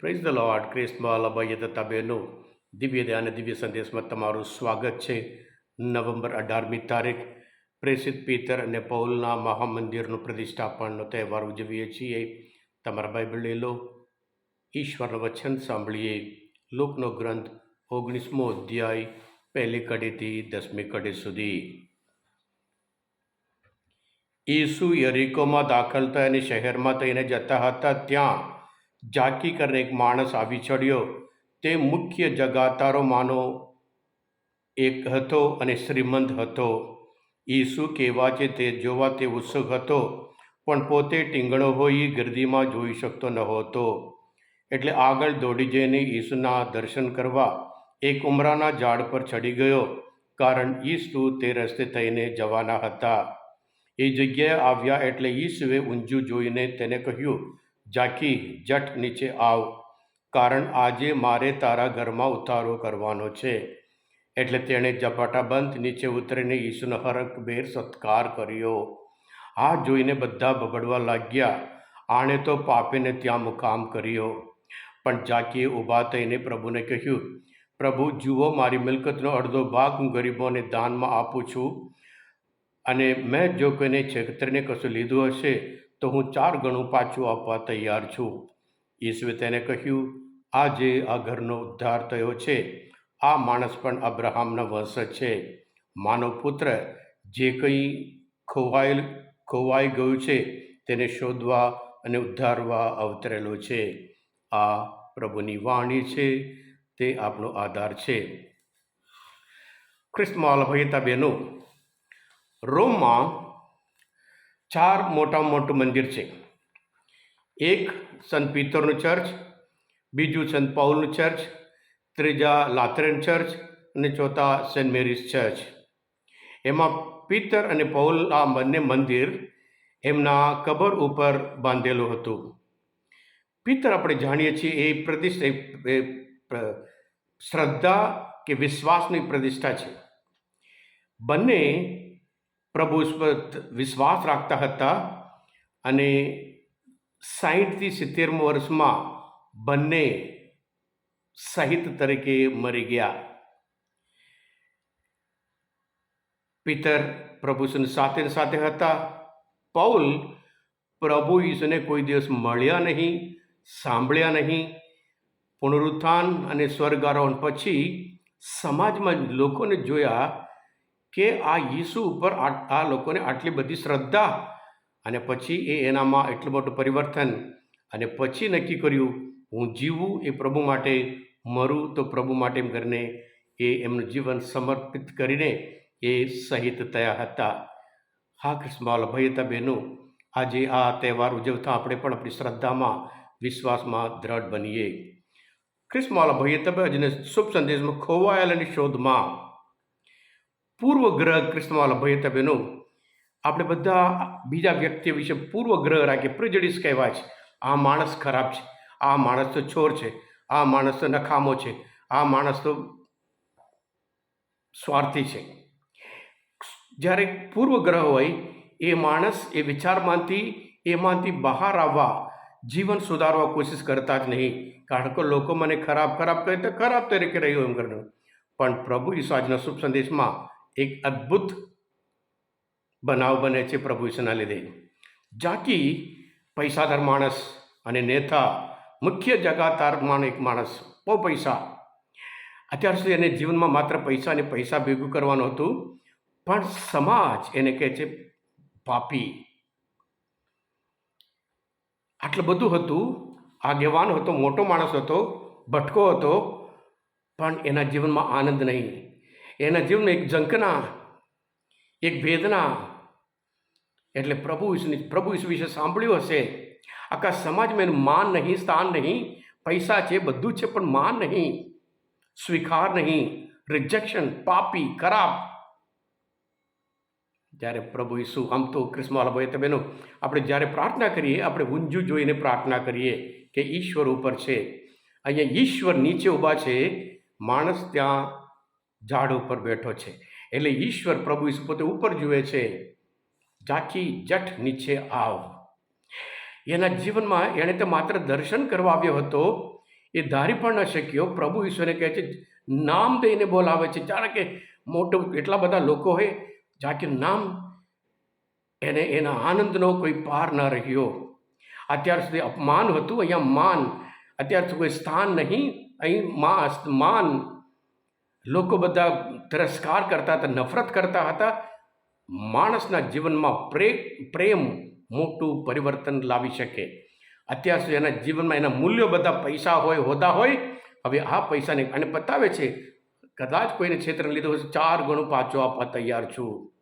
Praise the lord ક્રિસ્મલ અભય બહેનો દિવ્ય દયા અને દિવ્ય સંદેશમાં તમારું સ્વાગત છે નવેમ્બર અઢારમી તારીખ. પ્રેષિત પિતર અને પૌલના મહામંદિરનું પ્રતિષ્ઠાપનનો તહેવાર ઉજવીએ છીએ. તમારા બાઇબલ લઈ લો. ઈશ્વરનું વચન સાંભળીએ. લોકનો ગ્રંથ ઓગણીસમો અધ્યાય, પહેલી કડીથી દસમી કડી સુધી. ઈસુ યરીકોમાં દાખલ થયા અને શહેરમાં થઈને જતા હતા ત્યાં ઝાંકી કરીને એક માણસ આવી ચડ્યો. તે મુખ્ય જગાતારોમાંનો એક હતો અને શ્રીમંત હતો. ઈસુ કેવા છે, તે જોવા તે ઉત્સુક હતો, પણ પોતે ટીંગણો હોઈ ગીર્દીમાં જોઈ શકતો નહોતો એટલે આગળ દોડી જઈને ઈસુના દર્શન કરવા એક ઉમરાના ઝાડ પર ચડી ગયો, કારણ ઈસુ તે રસ્તે થઈને જવાના હતા. એ જગ્યાએ આવ્યા એટલે ઈસુએ ઊંઝું જોઈને તેને કહ્યું ઝાંકી જટ નીચે આવ, કારણ આજે મારે તારા ઘરમાં ઉતારો કરવાનો છે. એટલે તેણે ઝપાટાબંધ નીચે ઉતરીને ઈસુનો હરકભેર સત્કાર કર્યો. આ જોઈને બધા બબડવા લાગ્યા. આણે તો પાપીને ત્યાં મુકામ કર્યો. પણ ઝાંકીએ ઊભા થઈને પ્રભુને કહ્યું, પ્રભુ, જુઓ, મારી મિલકતનો અડધો ભાગ હું ગરીબોને દાનમાં આપું છું. અને મેં જો કોઈને છેતરીને કશું લીધું હશે તો હું ચાર ગણું પાછું આપવા તૈયાર છું. ઈસુએ તેને કહ્યું, આજે આ ઘરનો ઉદ્ધાર થયો છે. આ માણસ પણ અબ્રાહમનો વંશ છે. માનવ પુત્ર, જે કંઈ ખોવાયેલ, ખોવાઈ ગયું છે, તેને શોધવા અને ઉદ્ધારવા અવતરેલો છે. આ પ્રભુની વાણી છે, તે આપણો આધાર છે. ખ્રિસ્તમાં ભયતા બહેનો રોમમાં ચાર મોટા મોટું મંદિર છે. એક સંત પિત્તરનું ચર્ચ, બીજું સંત પાઉલનું ચર્ચ, ત્રીજા લાથરેન ચર્ચ અને ચોથા સેન્ટ મેરીઝ ચર્ચ. એમાં પિત્તર અને પૌલ આ બંને મંદિર એમના કબર ઉપર બાંધેલું હતું. પિત્તર આપણે જાણીએ છીએ એ પ્રતિષ્ઠા શ્રદ્ધા કે વિશ્વાસની પ્રતિષ્ઠા છે. બંને પ્રભુ પર વિશ્વાસ રાખતા હતા અને સાહીઠથી સિત્તેરમું વર્ષમાં બંને સહિત તરીકે મરી ગયા. પિતર પ્રભુ સાથે સાથે હતા. પૌલ પ્રભુ ઈસુને કોઈ દિવસ મળ્યા નહીં, સાંભળ્યા નહીં. પુનરુત્થાન અને સ્વર્ગારોહણ પછી સમાજમાં લોકોને જોયા કે આ ઈસુ ઉપર આ લોકોને આટલી બધી શ્રદ્ધા અને પછી એ એનામાં એટલું મોટું પરિવર્તન અને પછી નક્કી કર્યું, હું જીવું એ પ્રભુ માટે, મરું તો પ્રભુ માટે એમ કરીને એ એમનું જીવન સમર્પિત કરીને એ શહીદ થયા હતા. હા કૃષ્ણમાલ હતા બહેનો, આજે આ તહેવાર ઉજવતા આપણે પણ આપણી શ્રદ્ધામાં, વિશ્વાસમાં દ્રઢ બનીએ. ખ્રિસ્તમાલ ભયતા આજને શુભ સંદેશમાં ખોવાયેલાની શોધમાં પૂર્વગ્રહ કૃષ્ણમાં લભ્યતા બહેનો. આપણે બધા બીજા વ્યક્તિ વિશે પૂર્વગ્રહ રાખીએ. પ્રિજડિસ કહેવાય છે. આ માણસ ખરાબ છે. આ માણસ તો ચોર છે. આ માણસ તો નખામો છે. આ માણસ તો સ્વાર્થી છે. જ્યારે પૂર્વગ્રહ હોય, એ માણસ એ વિચારમાંથી, એમાંથી બહાર આવવા, જીવન સુધારવા કોશિશ કરતા જ નહીં. કારણ કે લોકો મને ખરાબ ખરાબ કહે તો ખરાબ તરીકે રહ્યું એમ કરીને પણ પ્રભુ ઈસુ આજના શુભ સંદેશમાં એક અદ્ભુત બનાવ બને છે પ્રભુ ઈસુના લીધે. જાકી પૈસાદાર માણસ અને નેતા મુખ્ય જગાતારમાં એક માણસ, બહુ પૈસા. અત્યાર સુધી એને જીવનમાં માત્ર પૈસા અને પૈસા ભેગું કરવાનું હતું, પણ સમાજ એને કહે છે પાપી. આટલું બધું હતું, આગેવાન હતો, મોટો માણસ હતો, ભટકો હતો, પણ એના જીવનમાં આનંદ નહીં. એના જીવને એક ઝંકના એક વેદના એટલે પ્રભુ ઈસુની, પ્રભુ ઈસુ વિશે સાંભળ્યું હશે. આખા સમાજમાં એનું માન નહીં, સ્થાન નહીં, પૈસા છે, બધું છે, પણ માન નહીં. સ્વીકાર નહીં રિજેક્શન પાપી, ખરાબ. જ્યારે પ્રભુ ઈસુ, આમ તો ક્રિસ્મસ ભાઈ તમે આપણે જ્યારે પ્રાર્થના કરીએ, આપણે ઊંઝું જોઈને પ્રાર્થના કરીએ કે ઈશ્વર ઉપર છે. અહીંયા ઈશ્વર નીચે ઊભા છે, માણસ ત્યાં ઝાડ ઉપર બેઠો છે. એટલે ઈશ્વર પ્રભુ ઈસુ પોતે ઉપર જુએ છે. ઝાંખી જઠ નીચે આવ. એના જીવનમાં એણે તો માત્ર દર્શન કરવા આવ્યો હતો. એ ધારી પણ ન શક્યો. પ્રભુ ઈશ્વરને કહે છે, નામ દઈને બોલાવે છે. જાણે કે મોટો એટલા બધા લોકો હોય જાકે નામ એને એના આનંદનો કોઈ પાર ન રહ્યો. અત્યાર સુધી અપમાન હતું, અહીંયા માન. અત્યાર સુધી કોઈ સ્થાન નહીં. અહીં મા, માન લોકો બધા તિરસ્કાર કરતા હતા, નફરત કરતા હતા. માણસના જીવનમાં પ્રે, પ્રેમ મોટું પરિવર્તન લાવી શકે. અત્યાર સુધી એના જીવનમાં એના મૂલ્યો બધા પૈસા હોય, હોદા હોય. હવે આ પૈસાને, અને બતાવે છે, કદાચ કોઈને ક્ષેત્રને લીધો હશે ચાર ગણું પાછો આપવા તૈયાર છું.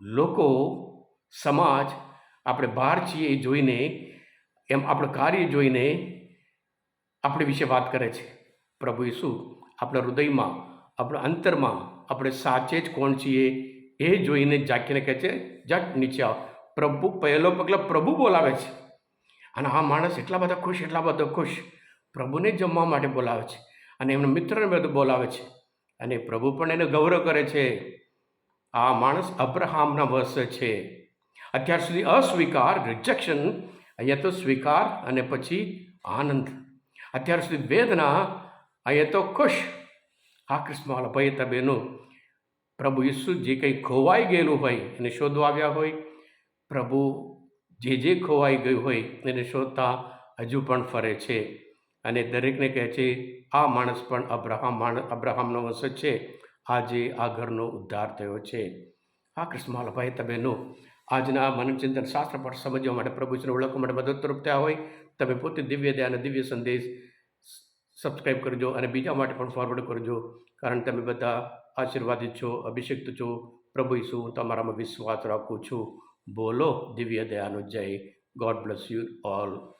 લોકો, સમાજ, આપણે બહાર છીએ એ જોઈને, એમ આપણું કાર્ય જોઈને આપણી વિશે વાત કરે છે. પ્રભુ ઈસુ આપણા હૃદયમાં, આપણા અંતરમાં આપણે સાચે જ કોણ છીએ એ જોઈને જાકીને કહે છે જટ નીચે આવ. પ્રભુ પહેલો પગલા પ્રભુ બોલાવે છે. અને આ માણસ એટલા બધા ખુશ, એટલા બધા ખુશ. પ્રભુને જમવા માટે બોલાવે છે અને એમના મિત્રને બધું બોલાવે છે. અને પ્રભુ પણ એને ગૌરવ કરે છે. આ માણસ અબ્રહામના વશ છે. અત્યાર સુધી અસ્વીકાર રિજેક્શન અહીંયા તો સ્વીકાર અને પછી આનંદ. અત્યાર સુધી વેદના અહીંયા તો ખુશ. આ કૃષ્ણવાળા ભાઈ તબેનું પ્રભુ ઈસુ જે કંઈ ખોવાઈ ગયેલું હોય એને શોધવા આવ્યા હોય. પ્રભુ જે જે ખોવાઈ ગયું હોય એને શોધતા હજુ પણ ફરે છે. અને દરેકને કહે છે, આ માણસ પણ અબ્રાહમ માણસ અબ્રાહમનો વંશજ છે. આજે આ ઘરનો ઉદ્ધાર થયો છે. આ કૃષ્ણમાલ ભાઈ તબેનો આજના મનચિંતન શાસ્ત્ર પર સમજવા માટે પ્રભુજીને ઓળખવા માટે મદદરૂપ થયા હોય. તમે પોતે દિવ્ય દયા અને દિવ્ય સંદેશ સબસ્ક્રાઈબ કરજો અને બીજા માટે પણ ફોરવર્ડ કરજો. કારણ તમે બધા આશીર્વાદિત છો, અભિષિક્ત છો. પ્રભુ ઈસુ, હું તમારામાં વિશ્વાસ રાખું છું. બોલો દિવ્ય દયાનો જય. God bless you all